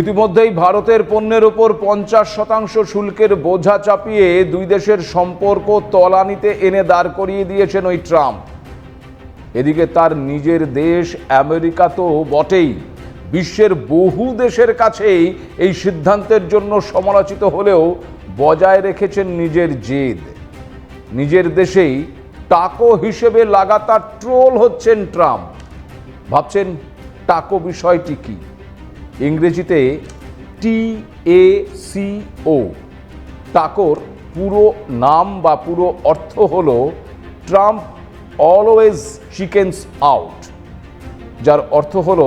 ইতিমধ্যেই ভারতের পণ্যের ওপর পঞ্চাশ শতাংশ শুল্কের বোঝা চাপিয়ে দুই দেশের সম্পর্ক তলানিতে এনে দাঁড় করিয়ে দিয়েছেন ওই ট্রাম্প। এদিকে তার নিজের দেশ আমেরিকা তো বটেই। বিশ্বের বহু দেশের কাছেই এই সিদ্ধান্তের জন্য সমালোচিত হলেও বজায় রেখেছেন নিজের জেদ। নিজের দেশেই টাকো হিসেবে লাগাতার ট্রোল হচ্ছেন ট্রাম্প। ভাবছেন টাকো বিষয়টি কি? ইংরেজিতে টি এ সি ও টাকোর পুরো নাম বা পুরো অর্থ হল ট্রাম্প অলওয়েজ চিকেন্স আউট, যার অর্থ হল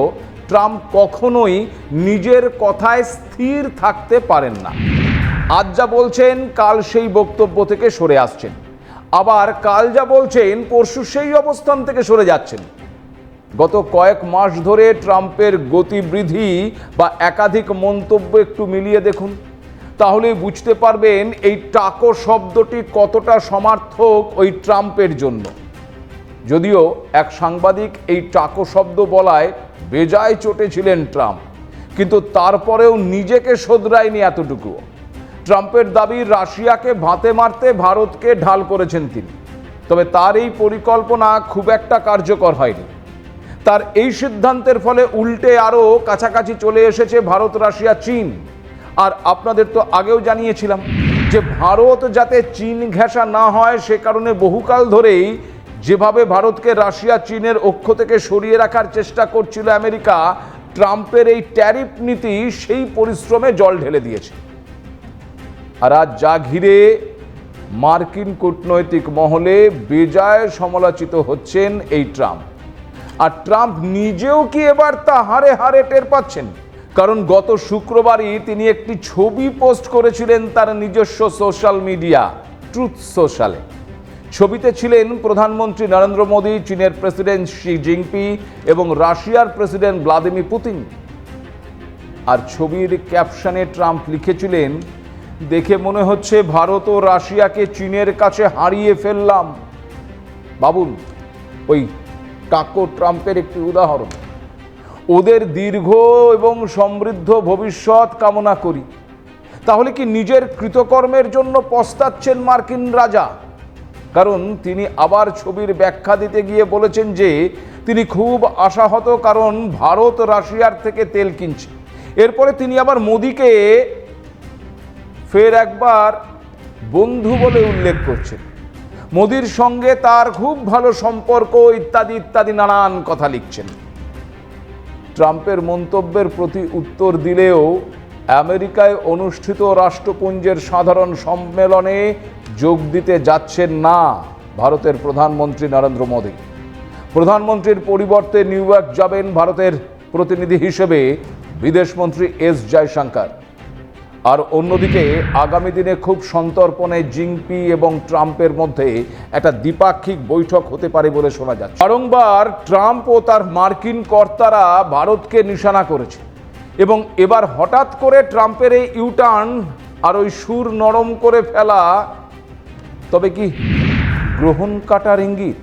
ট্রাম্প কখনোই নিজের কথায় স্থির থাকতে পারেন না। আজ যা বলছেন, কাল সেই বক্তব্য থেকে সরে আসছেন। আবার কাল যা বলছেন, পরশু সেই অবস্থান থেকে সরে যাচ্ছেন। গত কয়েক মাস ধরে ট্রাম্পের গতিবৃদ্ধি বা একাধিক মন্তব্য একটু মিলিয়ে দেখুন। তাহলে বুঝতে পারবেন এই টাকো শব্দটি কতটা সমার্থক ওই ট্রাম্পের জন্য। যদিও এক সাংবাদিক এই টাকো শব্দ বলায় বেজায় চটেছিলেন ট্রাম্প, কিন্তু তারপরেও নিজেকে শোধরায়নি এতটুকু। ট্রাম্পের দাবি রাশিয়াকে ভাতে মারতে ভারতকে ঢাল করেছেন তিনি, তবে তার এই পরিকল্পনা খুব একটা কার্যকর হয়নি। তার এই সিদ্ধান্তের ফলে উল্টে আরও কাছাকাছি চলে এসেছে ভারত, রাশিয়া, চীন। আর আপনাদের তো আগেও জানিয়েছিলাম যে ভারত যাতে চীন ঘেঁষা না হয়, সে কারণে বহুকাল ধরেই যেভাবে ভারতকে রাশিয়া, চীনের অক্ষ থেকে সরিয়ে রাখার চেষ্টা করছিল আমেরিকা, ট্রাম্পের এই ট্যারিফ নীতি সেই পরিশ্রমে জল ঢেলে দিয়েছে। আর আজ যা ঘিরে মার্কিন কূটনৈতিক মহলে বেজায় সমালোচিত হচ্ছেন এই ট্রাম্প। আর ট্রাম্প নিজেও কি এবার তা হারে হারে টের পাচ্ছেন? কারণ গত শুক্রবারই তিনি একটি ছবি পোস্ট করেছিলেন তার নিজস্ব সোশ্যাল মিডিয়া, ট্রুথ সোশ্যালে। ছবিতে ছিলেন প্রধানমন্ত্রী নরেন্দ্র মোদী, চীনের প্রেসিডেন্ট শি জিনপি এবং রাশিয়ার প্রেসিডেন্ট ভ্লাদিমির পুতিন। আর ছবির ক্যাপশনে ট্রাম্প লিখেছিলেন, দেখে মনে হচ্ছে ভারত ও রাশিয়াকে চীনের কাছে হারিয়ে ফেললাম। বাবুল, ওই কাকো ট্রাম্পের একটি উদাহরণ। ওদের দীর্ঘ এবং সমৃদ্ধ ভবিষ্যৎ কামনা করি। তাহলে কি নিজের কৃতকর্মের জন্য পস্তাচ্ছেন মার্কিন রাজা? কারণ তিনি আবার ছবির ব্যাখ্যা দিতে গিয়ে বলেছেন যে, তিনি খুব আশাহত কারণ ভারত রাশিয়ার থেকে তেল কিনছে। এরপরে তিনি আবার মোদিকে ফের একবার বন্ধু বলে উল্লেখ করছেন। মোদির সঙ্গে তার খুব ভালো সম্পর্ক, ইত্যাদি ইত্যাদি নানান কথা লিখছেন। ট্রাম্পের মন্তব্যের প্রতি উত্তর দিলেও আমেরিকায় অনুষ্ঠিত রাষ্ট্রপুঞ্জের সাধারণ সম্মেলনে যোগ দিতে যাচ্ছেন না ভারতের প্রধানমন্ত্রী নরেন্দ্র মোদী। প্রধানমন্ত্রীর পরিবর্তে নিউ ইয়র্ক যাবেন ভারতের প্রতিনিধি হিসেবে বিদেশমন্ত্রী এস জয়শঙ্কর। আর অন্যদিকে আগামী দিনে খুব সন্তর্পণে জিংপি এবং ট্রাম্পের মধ্যে একটা দ্বিপাক্ষিক বৈঠক হতে পারে বলে শোনা যাচ্ছে। বারংবার ট্রাম্প ও তার মার্কিন কর্তারা ভারতকে নিশানা করেছে এবং এবার হঠাৎ করে ট্রাম্পের এই ইউটার্ন আর ওই সুর নরম করে ফেলা, তবে কি গ্রহণ কাটার ইঙ্গিত?